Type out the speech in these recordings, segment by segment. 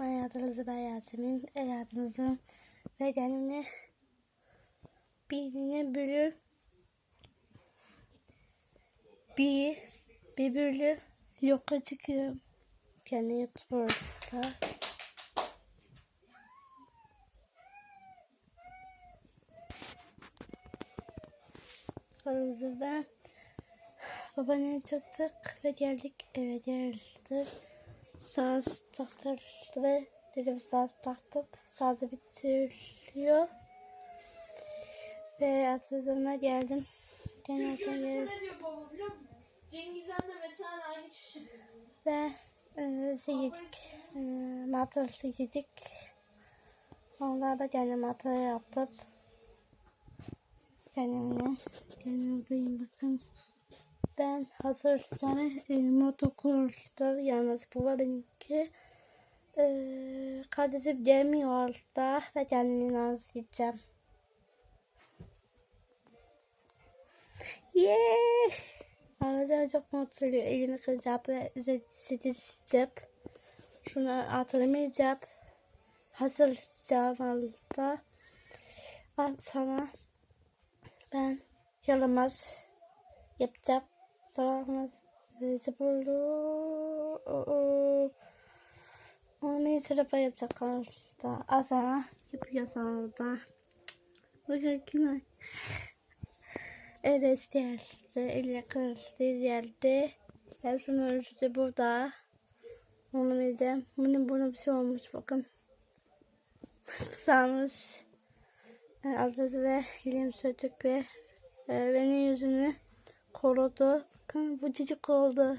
Hayatınızı ben Yasemin. Hayatınızı ve kendimle birine bölü bir bir bölü yoka çıkıyorum. Kendi YouTube'da. Sonra ben babaanneye çıktık ve geldik eve geldi. Saz taktırdı ve dedim saz taktıp sazı bitiriyor. Ve atladığıma geldim. Türkiye'de geldim. musun? Cengizhan'la Metehan aynı kişi. Ve e, şey yedik. E, matır yedik. Ondan da kendim matır yaptım. Kendimle. Kendim oradayım bakın. Ben hazır sonra motor kuruldu. Yalnız bu benimki. E, kardeşim gelmiyor orada. Ve kendini nazlayacağım. Yeah! Ağzım çok mutluyum. Elimi kıracağım ve üzerine sileceğim. Şunu hatırlamayacağım. Hazırlayacağım. Al sana. Ben yalamaz yapacağım. Sonra sıfırlı. Onu sırapa yapacak altta. Al sana. Yapıyor sana da. Bakın kime. Evet yerde, elle kırıldı yerde. Ben şunu ölçüde burada. Onu vereceğim. Bunun buna bir şey olmuş bakın. Kısalmış. Yani ablası ve elim söktük ve e, benim yüzünü korudu. Bakın bu cicik oldu.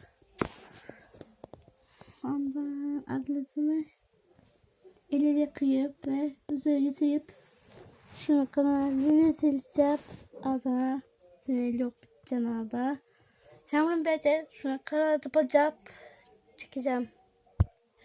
Ondan ablasını eliyle kıyıp ve üzerine silip şunu kanalını sileceğim. Ağzına sinirli yok canada. Sen bunu böyle şuna karatıp acap çıkacağım.